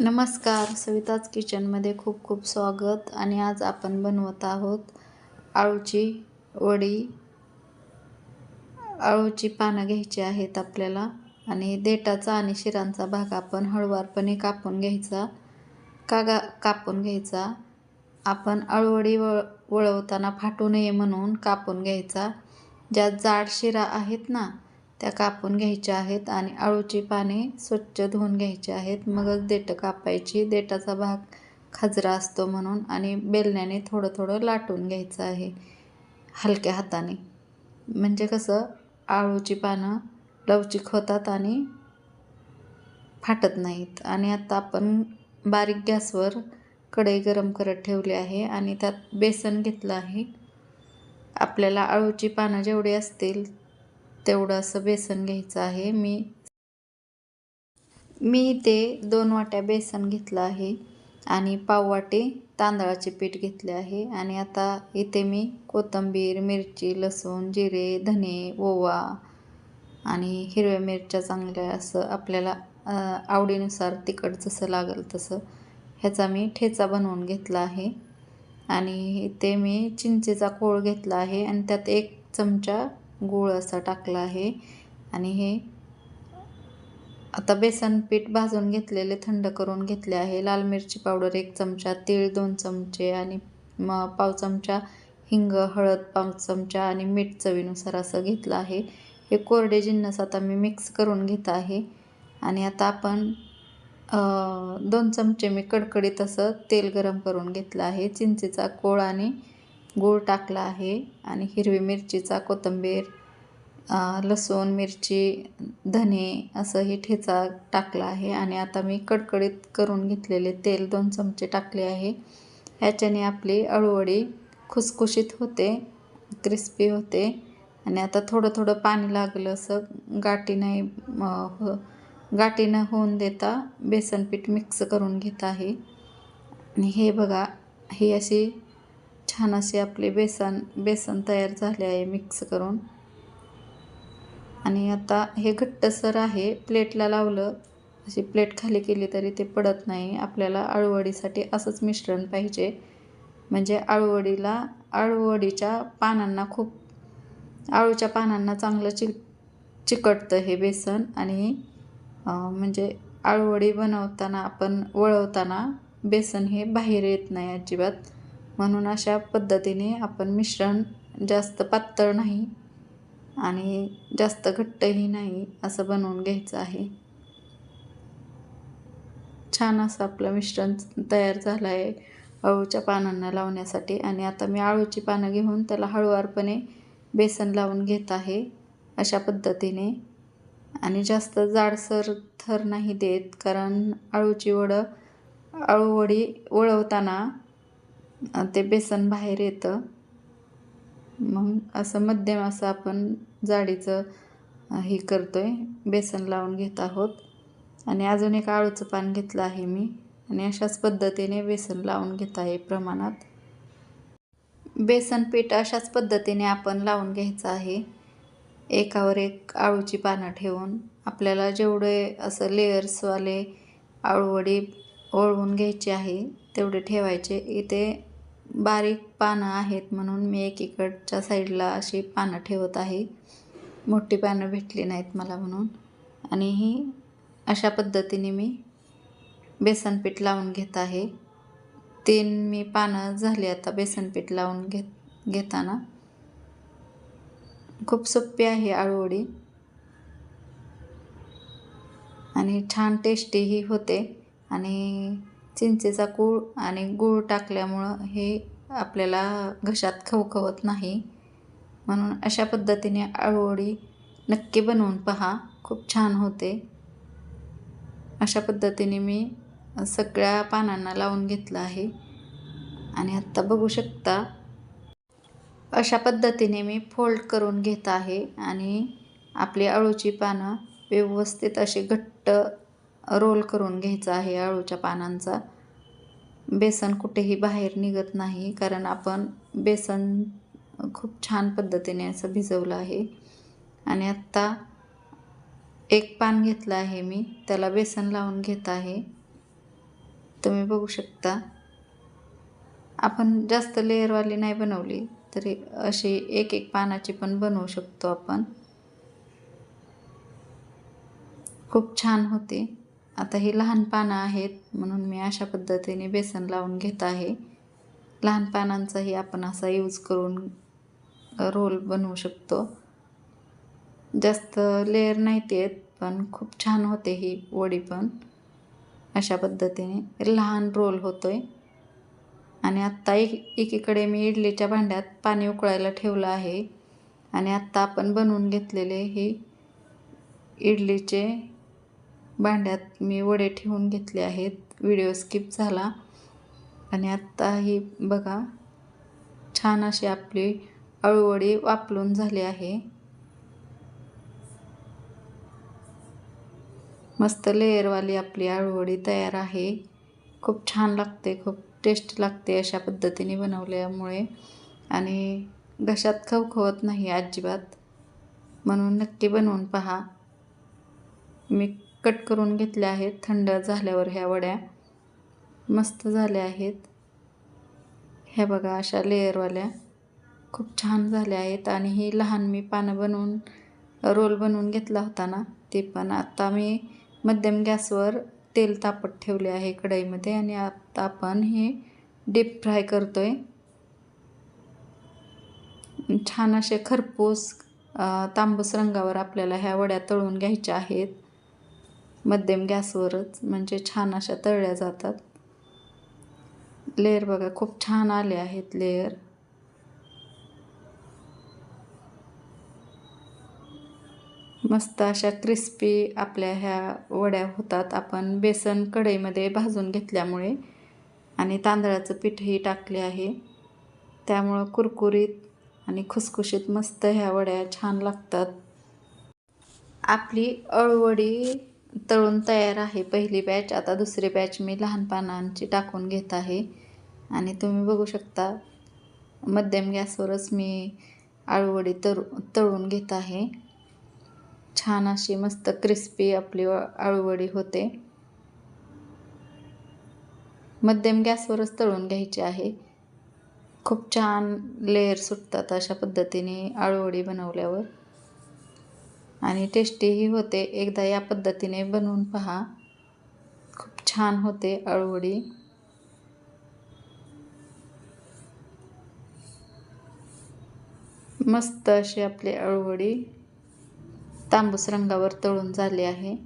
नमस्कार सविताज किचनमध्ये खूप खूप स्वागत. आणि आज आपण बनवत आहोत आळूची वडी. आळूची पानं घ्यायची आहेत आपल्याला आणि देठाचा आणि शिरांचा भाग आपण हळुवारपणे कापून घ्यायचा. कागा कापून घ्यायचा? आपण आळूवडी वळ वळवताना फाटू नये म्हणून कापून घ्यायचा. ज्या जाड शिरा आहेत ना त्या कापून घ्यायच्या आहेत आणि आळूची पाने स्वच्छ धुवून घ्यायची आहेत. मगच देठं कापायची. देठाचा भाग खाजरा असतो म्हणून आणि बेलण्याने थोडं थोडं लाटून घ्यायचं आहे हलक्या हाताने. म्हणजे कसं? आळूची पानं लवचिक होतात आणि फाटत नाहीत. आणि आता आपण बारीक गॅसवर कढई गरम करत ठेवली आहे आणि त्यात बेसन घेतलं आहे. आपल्याला आळूची पानं जेवढी असतील तेवढं असं बेसन घ्यायचं आहे. मी मी इथे दोन वाट्या बेसन घेतलं आहे आणि पाववाटे तांदळाचे पीठ घेतले आहे. आणि आता इथे मी कोथिंबीर मिरची लसूण जिरे धने ओवा आणि हिरव्या मिरच्या चांगल्या असं आपल्याला आवडीनुसार तिखट जसं लागेल तसं ह्याचा मी ठेचा बनवून घेतला आहे. आणि इथे मी चिंचेचा कोळ घेतला आहे आणि त्यात एक चमचा गूळ असा टाकला आहे. आणि हे आता बेसन पीठ भाजून घेतलेले थंड करून घेतले आहे. लाल मिरची पावडर एक चमचा तीळ दोन चमचे आणि म पाव चमचा हिंग हळद पाव चमचा आणि मीठ चवीनुसार असं घेतलं आहे. हे कोरडे जिन्नस आता मी मिक्स करून घेत आहे. आणि आता आपण दोन चमचे मी कडकडीत असं तेल गरम करून घेतलं आहे. चिंचेचा कोळ आणि गूळ टाकला आहे आणि हिरवी मिरचीचा कोथिंबीर लसूण मिरची धने असं हे ठेचा टाकला आहे आणि आता मी कडकडीत करून घेतलेले तेल दोन चमचे टाकले आहे. ह्याच्याने आपली अळूवडी खुसखुशीत होते क्रिस्पी होते आणि आता थोडं थोडं पाणी लागलं असं गाठी नाही हो गाठी न होऊन देता बेसन पीठ मिक्स करून घेत आहे. आणि हे बघा ही अशी छान असे आपले बेसन बेसन तयार झाले आहे मिक्स करून. आणि आता हे घट्टसर आहे प्लेटला लावलं. अशी प्लेट खाली केली तरी ते पडत नाही. आपल्याला आळूवडीसाठी असंच मिश्रण पाहिजे. म्हणजे आळूवडीला आळूवडीच्या पानांना खूप आळूच्या पानांना चांगलं चिक चिकटतं हे बेसन. आणि म्हणजे आळूवडी बनवताना आपण वळवताना बेसन हे बाहेर येत नाही अजिबात. म्हणून अशा पद्धतीने आपण मिश्रण जास्त पातळ नाही आणि जास्त घट्टही नाही असं बनवून घ्यायचं आहे. छान असं आपलं मिश्रण तयार झालं आहे अळूच्या पानांना लावण्यासाठी आणि आता मी आळूची पानं घेऊन त्याला हळुवारपणे बेसन लावून घेत आहे अशा पद्धतीने. आणि जास्त जाडसर थर नाही देत कारण आळूची वडं आळूवडी वळवताना ते बेसन बाहेर येतं. मग असं मध्यम असं आपण जाडीचं हे करतो आहे बेसन लावून घेत आहोत. आणि अजून एक आळूचं पान घेतलं आहे मी. आणि अशाच पद्धतीने बेसन लावून घेत आहे प्रमाणात. बेसन पीठ अशाच पद्धतीने आपण लावून घ्यायचं आहे. एकावर एक आळूची पानं ठेवून आपल्याला जेवढे असं लेयर्सवाले आळूवडी ओळवून घ्यायची आहे तेवढे ठेवायचे. इथे बारीक पानं आहेत म्हणून मी एकीकडच्या साईडला अशी पानं ठेवत आहे. मोठी पानं भेटली नाहीत मला म्हणून. आणि ही अशा पद्धतीने मी बेसनपीठ लावून घेत आहे. तीन मी पानं झाली आता बेसनपीठ लावून घेत घेताना. खूप सोपी आहे आळूवडी. आणि छान टेस्टीही होते. आणि चिंचेचा कूळ आणि गूळ टाकल्यामुळं हे आपल्याला घशात खवखवत नाही. म्हणून अशा पद्धतीने आळूवडी नक्की बनवून पहा. खूप छान होते. अशा पद्धतीने मी सगळ्या पानांना लावून घेतलं आहे. आणि आत्ता बघू शकता. अशा पद्धतीने मी फोल्ड करून घेत आहे. आणि आपली अळूची पानं व्यवस्थित अशी घट्ट रोल करून घ्यायचा आहे अळूच्या पानांचा. बेसन कुठेही बाहेर निघत नाही कारण आपण बेसन खूप छान पद्धतीने असं भिजवलं आहे. आणि आत्ता एक पान घेतलं आहे मी त्याला बेसन लावून घेत आहे. तुम्ही बघू शकता. आपण जास्त लेअरवाली नाही बनवली तरी अशी एक एक पानाची पण बनवू शकतो आपण. खूप छान होते. आता ही लहान पानं आहेत म्हणून मी अशा पद्धतीने बेसन लावून घेत आहे. लहान पानांचाही आपण असा यूज करून रोल बनवू शकतो. जास्त लेअर नाहीत येत पण खूप छान होते ही वडी पण. अशा पद्धतीने लहान रोल होतो आहे आणि आत्ता एक एकीकडे मी इडलीच्या भांड्यात पाणी उकळायला ठेवलं आहे. आणि आत्ता आपण बनवून घेतलेले हे इडलीचे भांड्यात मी वडे ठेवून घेतले आहेत. व्हिडिओ स्किप झाला. आणि आत्ता ही बघा छान अशी आपली अळूवडी वापरून झाली आहे. मस्त लेअरवाली आपली अळूवडी तयार आहे. खूप छान लागते खूप टेस्ट लागते अशा पद्धतीने बनवल्यामुळे. आणि घशात खवखवत नाही अजिबात. म्हणून नक्की बनवून पहा. मी कट करून घेतल्या आहेत. थंड झाल्यावर ह्या वड्या मस्त झाल्या आहेत. ह्या बघा अशा लेअरवाल्या खूप छान झाल्या आहेत. आणि ही लहान मी पानं बनवून रोल बनवून घेतला होता ना ते पण आत्ता मी मध्यम गॅसवर तेल तापत ठेवले आहे कढईमध्ये. आणि आता आपण हे डीप फ्राय करतो आहे छान असे खरपूस तांबूस रंगावर आपल्याला ह्या वड्या तळून घ्यायच्या आहेत. मध्यम गॅसवरच म्हणजे छान अशा तळल्या जातात. लेअर बघा खूप छान आले आहेत लेअर. मस्त अशा क्रिस्पी आपल्या ह्या वड्या होतात. आपण बेसन कढईमध्ये भाजून घेतल्यामुळे आणि तांदळाचं पीठही टाकले आहे. त्यामुळं कुरकुरीत आणि खुसखुशीत मस्त ह्या वड्या छान लागतात. आपली अळवडी तळून तयार आहे. पहिली बॅच आता दुसरी बॅच मी लहान पानांची टाकून घेत आहे. आणि तुम्ही बघू शकता मध्यम गॅसवरच मी आळूवडी तळू तळून घेत आहे. छान अशी मस्त क्रिस्पी आपली आळूवडी होते. मध्यम गॅसवरच तळून घ्यायची आहे. खूप छान लेअर सुटतात अशा पद्धतीने आळूवडी बनवल्यावर. आणि टेस्टीही होते. एकदा या पद्धतीने बनवून पहा. खूप छान होते अळवडी. मस्त अशी आपली अळवडी तांबूस रंगावर तळून झाली आहे.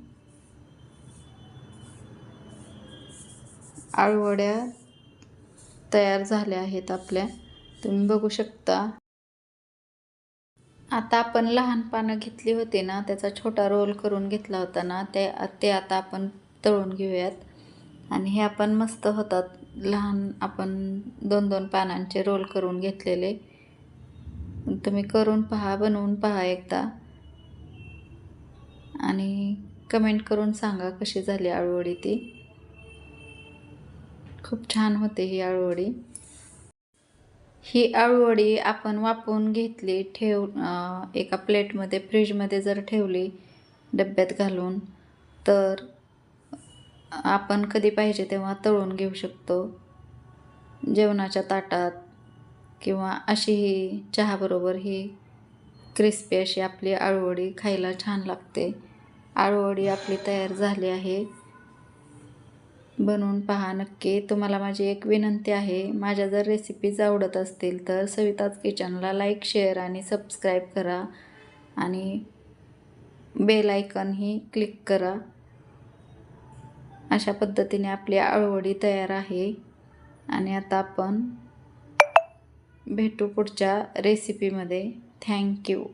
अळवड्या तयार झाल्या आहेत आपल्या. तुम्ही बघू शकता. आता आपण लहान पानं घेतली होती ना त्याचा छोटा रोल करून घेतला होता ना ते ते आता आपण तळून घेऊयात. आणि हे आपण मस्त होतात. लहान आपण दोन दोन पानांचे रोल करून घेतलेले. तुम्ही करून पहा बनवून पहा एकदा. आणि कमेंट करून सांगा कशी झाली आळूवडी ती. खूप छान होते ही आळूवडी. ही आळूवडी आपण वापरून घेतली ठेव एका प्लेटमध्ये फ्रीजमध्ये जर ठेवली डब्यात घालून तर आपण कधी पाहिजे तेव्हा तळून घेऊ शकतो. जेवणाच्या ताटात किंवा अशी ही चहाबरोबर ही क्रिस्पी अशी आपली आळूवडी खायला छान लागते. आळूवडी आपली तयार झाली आहे. बनवून पहा नक्की. तुम्हाला माझी एक विनंती आहे माझ्या जर रेसिपीज आवडत असतील तर सविताज किचनला लाईक शेअर आणि सबस्क्राईब करा आणि बेल आयकनही क्लिक करा. अशा पद्धतीने आपली आळवडी तयार आहे. आणि आता आपण भेटू पुढच्या रेसिपीमध्ये थँक्यू